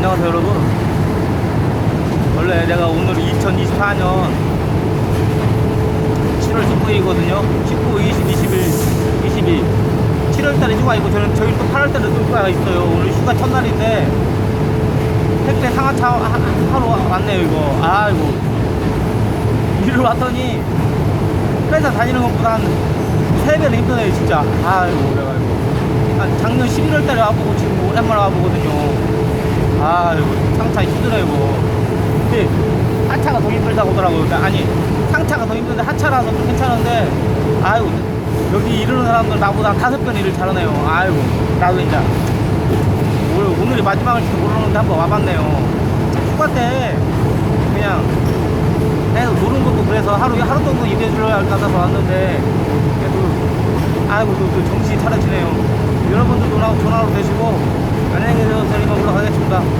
안녕하세요 여러분. 원래 내가 오늘 2024년 7월 19일이거든요. 19, 20, 21, 22 7월달에 휴가 있고 저는 저희 또 8월달에 또 휴가가 있어요. 오늘 휴가 첫날인데 택배 상하차 하- 하러 왔네요 이거. 아이고. 일을 왔더니 회사 다니는 것보다 한 3배는 힘드네요 진짜. 아이고 그래가지고. 한 작년 11월 달에 와보고 지금 오랜만에 와보거든요 아이고 상차 힘드네요 이거. 근데 하차가 더 힘들다고 하더라고요. 그러니까 아니 상차가 더 힘든데 하차라서 좀 괜찮은데 아이고 여기 이러는 사람들 나보다 다섯 번 일을 잘하네요. 아이고 나도 이제 오늘, 오늘이 마지막일지도 모르는데 한번 와봤네요. 휴가 때 그냥 해서 노는 것도 그래서 하루 하루 정도 일해 주려 할 같아서 왔는데 그래도 아이고 또, 또 정신이 차려지네요. 여러분들도 전화, 전화로 되시고 da